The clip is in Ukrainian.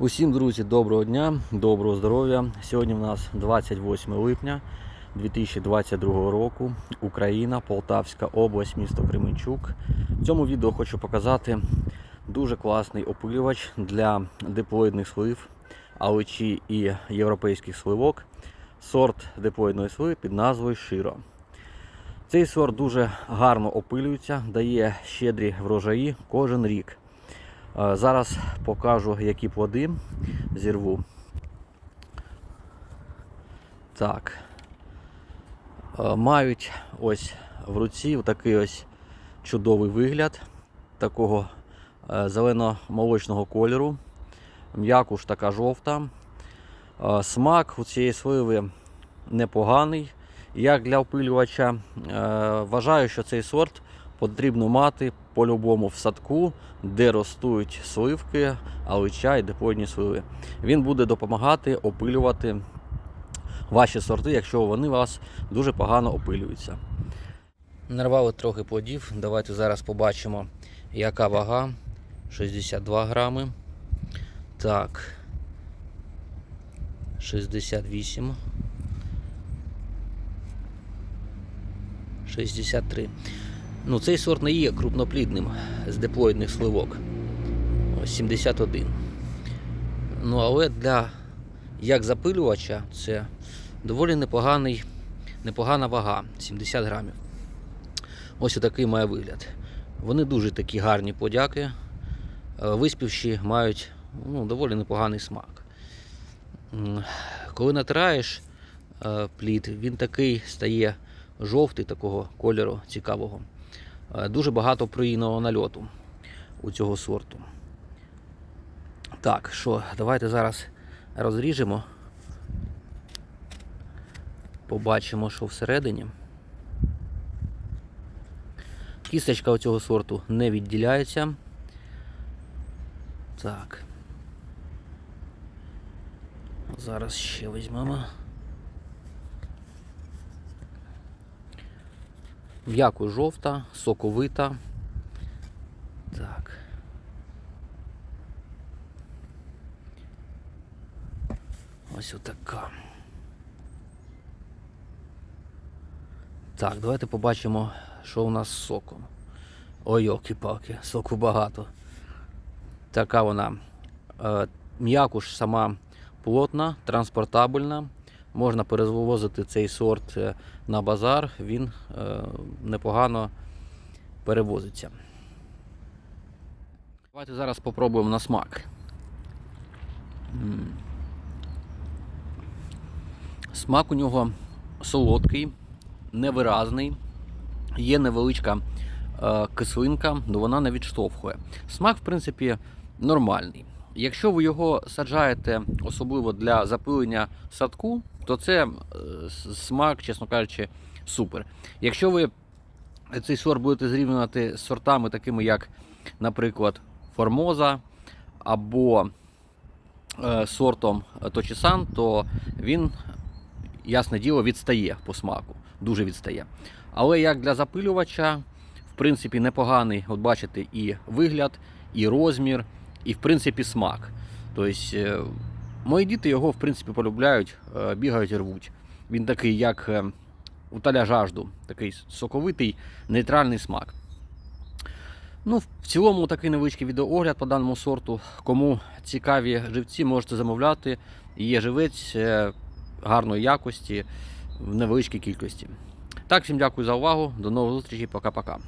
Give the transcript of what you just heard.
Усім, друзі, доброго дня, доброго здоров'я. Сьогодні в нас 28 липня 2022 року. Україна, Полтавська область, місто Кременчук. В цьому відео хочу показати дуже класний опилювач для диплоїдних слив, аличі і європейських сливок. Сорт диплоїдної сливи під назвою Широ. Цей сорт дуже гарно опилюється, дає щедрі врожаї кожен рік. Е, Зараз покажу, які плоди зірву. Так. Е, Мають ось в руці такий ось чудовий вигляд такого е, зелено-молочного кольору. М'якуш така жовта. Смак у цієї сливи непоганий. Як для опилювача, вважаю, що цей сорт потрібно мати по-любому в садку, де ростуть сливки, алича і диплоїдні сливи. Він буде допомагати опилювати ваші сорти, якщо вони у вас дуже погано опилюються. Нарвали трохи плодів. Давайте зараз побачимо, яка вага. 62 грами. Так. 68. 63. Ну, цей сорт не є крупноплідним з диплоїдних сливок. Ось 71. Ну, але для як запилювача це доволі непоганий, непогана вага 70 грамів. Ось отакий має вигляд. Вони дуже такі гарні подяки. Е, Виспівші мають ну, доволі непоганий смак. Коли натираєш е, плід, він такий стає жовтий такого кольору цікавого. Е, Дуже багато проїного нальоту у цього сорту. Так, що, давайте зараз розріжемо. Побачимо, що всередині. Кісточка у цього сорту не відділяється. Так. Зараз ще візьмемо. М'яко жовта, соковита. Так. Ось отака. Так, давайте побачимо, що у нас з соком. Ой, йолки-палки, соку багато. Така вона е, м'якуш сама плотна, транспортабельна. Можна перевозити цей сорт е, на базар, він е, непогано перевозиться. Давайте зараз спробуємо на смак. Смак у нього солодкий, невиразний, є невеличка е, кислинка, але вона не відштовхує. Смак, в принципі, нормальний. Якщо ви його саджаєте, особливо для запилення садку, то це е, смак, чесно кажучи, супер. Якщо ви цей сорт будете зрівнювати з сортами, такими як, наприклад, Формоза або е, сортом Точісан, то він, ясне діло, відстає по смаку, дуже відстає. Але як для запилювача, в принципі, непоганий, от бачите, і вигляд, і розмір, і в принципі смак. Тобто, е, мої діти його в принципі полюбляють, е, бігають і рвуть. Він такий, як е, утоля жажду, такий соковитий, нейтральний смак. Ну, в цілому такий невеличкий відеоогляд по даному сорту. Кому цікаві живці, можете замовляти. Є живець е, гарної якості в невеличкій кількості. Так, всім дякую за увагу. До нових зустрічей. Пока-пока.